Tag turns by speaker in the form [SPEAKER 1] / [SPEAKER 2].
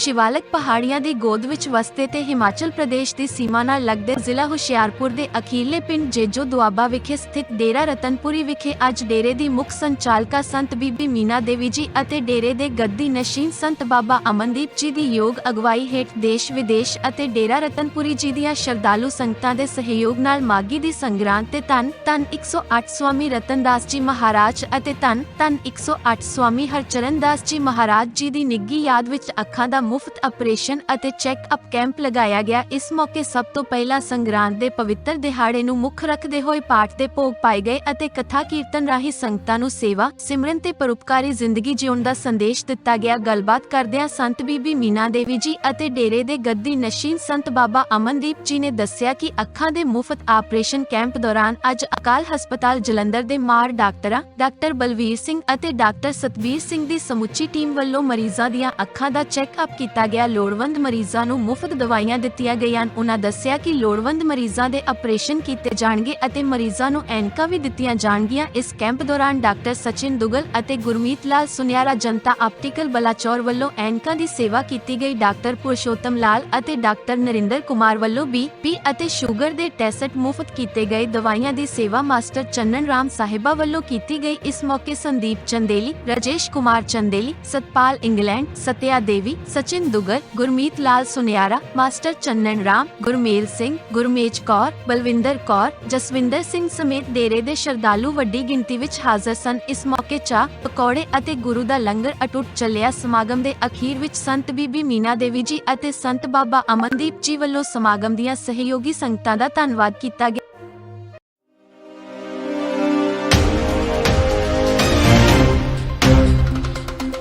[SPEAKER 1] ਸ਼ਿਵਾਲਕ ਪਹਾੜੀਆਂ ਦੀ ਗੋਦ ਵਿੱਚ ਵਸਦੇ ਤੇ ਹਿਮਾਚਲ ਪ੍ਰਦੇਸ਼ ਦੀ ਸੀਮਾ ਨਾਲ ਲੱਗਦੇ ਜ਼ਿਲ੍ਹਾ ਹੁਸ਼ਿਆਰਪੁਰ ਦੇ ਅਖੀਰਲੇ ਪਿੰਡ ਜੇਜੋ ਦੁਆਬਾ ਵਿਖੇ ਸਥਿਤ ਡੇਰਾ ਰਤਨਪੁਰੀ ਵਿਖੇ ਅੱਜ ਡੇਰੇ ਦੀ ਮੁੱਖ ਸੰਚਾਲਕਾ ਸੰਤ ਬੀਬੀ ਮੀਨਾ ਦੇਵੀ ਜੀ ਅਤੇ ਡੇਰੇ ਦੇ ਗੱਦੀ ਨਸ਼ੀਨ ਸੰਤ ਬਾਬਾ ਅਮਨਦੀਪ ਜੀ ਦੀ ਯੋਗ ਅਗਵਾਈ ਹੇਠ ਦੇਸ਼ ਵਿਦੇਸ਼ ਅਤੇ ਡੇਰਾ ਰਤਨਪੁਰੀ ਜੀ ਦੀਆਂ ਸ਼ਰਧਾਲੂ ਸੰਗਤਾਂ ਦੇ ਸਹਿਯੋਗ ਨਾਲ ਮਾਗੀ ਦੀ ਸੰਗਰਾਂਦ ਤੇ ਧੰਨ ਧੰਨ 108 ਸਵਾਮੀ ਰਤਨਦਾਸ ਜੀ ਮਹਾਰਾਜ ਅਤੇ ਧੰਨ ਧੰਨ 108 ਸਵਾਮੀ ਹਰਚਰਨ ਦਾਸ ਜੀ ਮਹਾਰਾਜ ਜੀ ਦੀ ਨਿੱਗੀ ਯਾਦ ਵਿੱਚ ਅੱਖਾਂ ਦਾ ਮੁਫਤ ਆਪਰੇਸ਼ਨ ਅਤੇ ਚੈੱਕ-ਅਪ ਕੈਂਪ ਲਗਾਇਆ ਗਿਆ। ਇਸ ਮੌਕੇ ਸਭ ਤੋਂ ਪਹਿਲਾਂ ਸੰਗਰਾਂਦ ਦੇ ਪਵਿੱਤਰ ਦਿਹਾੜੇ ਨੂੰ ਮੁੱਖ ਰੱਖਦੇ ਹੋਏ ਪਾਠ ਦੇ ਭੋਗ ਪਾਏ ਗਏ ਅਤੇ ਕਥਾ ਕੀਰਤਨ ਰਾਹੀਂ ਸੰਗਤਾਂ ਨੂੰ ਸੇਵਾ, ਸਿਮਰਨ ਤੇ ਪਰਉਪਕਾਰੀ ਜ਼ਿੰਦਗੀ ਜਿਉਣ ਦਾ ਸੰਦੇਸ਼ ਦਿੱਤਾ ਗਿਆ। ਗੱਲਬਾਤ ਕਰਦਿਆਂ ਸੰਤ ਬੀਬੀ ਮੀਨਾ ਦੇਵੀ ਜੀ ਅਤੇ ਡੇਰੇ ਦੇ ਗੱਦੀ ਨਸ਼ੀਨ ਸੰਤ ਬਾਬਾ ਅਮਨਦੀਪ ਜੀ ਨੇ ਦੱਸਿਆ ਕਿ ਅੱਖਾਂ ਦੇ ਮੁਫਤ ਆਪਰੇਸ਼ਨ ਕੈਂਪ ਦੌਰਾਨ ਅੱਜ ਅਕਾਲ ਹਸਪਤਾਲ ਜਲੰਧਰ ਦੇ ਮਾਰ ਡਾਕਟਰਾਂ, ਡਾਕਟਰ ਬਲਵੀਰ ਸਿੰਘ ਅਤੇ ਡਾਕਟਰ ਸਤਵੀਰ ਸਿੰਘ ਦੀ ਸਮੁੱਚੀ ਟੀਮ ਵੱਲੋਂ ਮਰੀਜ਼ਾਂ ਦੀਆਂ ਅੱਖਾਂ ਦਾ ਚੈੱਕਅਪ ਕੀਤਾ ਗਿਆ। ਲੋੜਵੰਦ ਮਰੀਜ਼ਾਂ ਨੂੰ ਮੁਫਤ ਦਵਾਈਆਂ ਦਿੱਤੀਆਂ ਗਈਆਂ। ਉਹਨਾਂ ਦੱਸਿਆ ਕਿ ਲੋੜਵੰਦ ਮਰੀਜ਼ਾਂ ਦੇ ਆਪਰੇਸ਼ਨ ਕੀਤੇ ਜਾਣਗੇ ਅਤੇ ਮਰੀਜ਼ਾਂ ਨੂੰ ਐਨਕਾਂ ਵੀ ਦਿੱਤੀਆਂ ਜਾਣਗੀਆਂ। ਇਸ ਕੈਂਪ ਦੌਰਾਨ ਡਾਕਟਰ ਸਚਿਨ ਦੁਗਲ ਅਤੇ ਗੁਰਮੀਤ ਲਾਲ ਸੁਨਿਆਰਾ ਜਨਤਾ ਆਪਟੀਕਲ ਬਲਾਚੌਰ ਵੱਲੋਂ ਐਨਕਾਂ ਦੀ ਸੇਵਾ ਕੀਤੀ ਗਈ। ਡਾਕਟਰ ਪੁਰਸ਼ੋਤਮ ਲਾਲ ਅਤੇ ਡਾਕਟਰ ਨਰਿੰਦਰ ਕੁਮਾਰ ਵੱਲੋਂ ਬੀ ਪੀ ਅਤੇ ਸ਼ੂਗਰ ਦੇ ਟੈਸਟ ਮੁਫਤ ਕੀਤੇ ਗਏ। ਦਵਾਈਆਂ ਦੀ ਸੇਵਾ ਮਾਸਟਰ ਚੰਨਨ ਰਾਮ ਸਾਹਿਬਾ ਵੱਲੋਂ ਕੀਤੀ ਗਈ। ਇਸ ਮੌਕੇ ਸੰਦੀਪ ਚੰਦੇਲੀ, ਰਾਜੇਸ਼ ਕੁਮਾਰ ਚੰਦੇਲੀ, ਸਤਪਾਲ ਇੰਗਲੈਂਡ, ਸਤਿਆ ਦੇਵੀ ਸਚਿਨ ਦੁਗਲ, ਗੁਰਮੀਤ ਲਾਲ ਸੁਨਿਆਰਾ, ਮਾਸਟਰ ਚੰਨਨ ਰਾਮ, ਗੁਰਮੇਲ ਸਿੰਘ, ਗੁਰਮੇਜ ਕੌਰ, ਬਲਵਿੰਦਰ ਕੌਰ, ਜਸਵਿੰਦਰ ਸਿੰਘ ਸਮੇਤ ਡੇਰੇ ਦੇ ਸ਼ਰਧਾਲੂ ਵੱਡੀ ਗਿਣਤੀ ਵਿੱਚ ਹਾਜ਼ਰ ਸਨ। ਇਸ ਮੌਕੇ ਚਾਹ, ਪਕੌੜੇ ਅਤੇ ਗੁਰੂ ਦਾ ਲੰਗਰ ਅਟੁੱਟ ਚੱਲਿਆ। ਸਮਾਗਮ ਦੇ ਅਖੀਰ ਵਿੱਚ ਸੰਤ ਬੀਬੀ ਮੀਨਾ ਦੇਵੀ ਜੀ ਅਤੇ ਸੰਤ ਬਾਬਾ ਅਮਨਦੀਪ ਜੀ ਵੱਲੋਂ ਸਮਾਗਮ ਦੀਆਂ ਸਹਿਯੋਗੀ ਸੰਗਤਾਂ ਦਾ ਧੰਨਵਾਦ ਕੀਤਾ ਗਿਆ।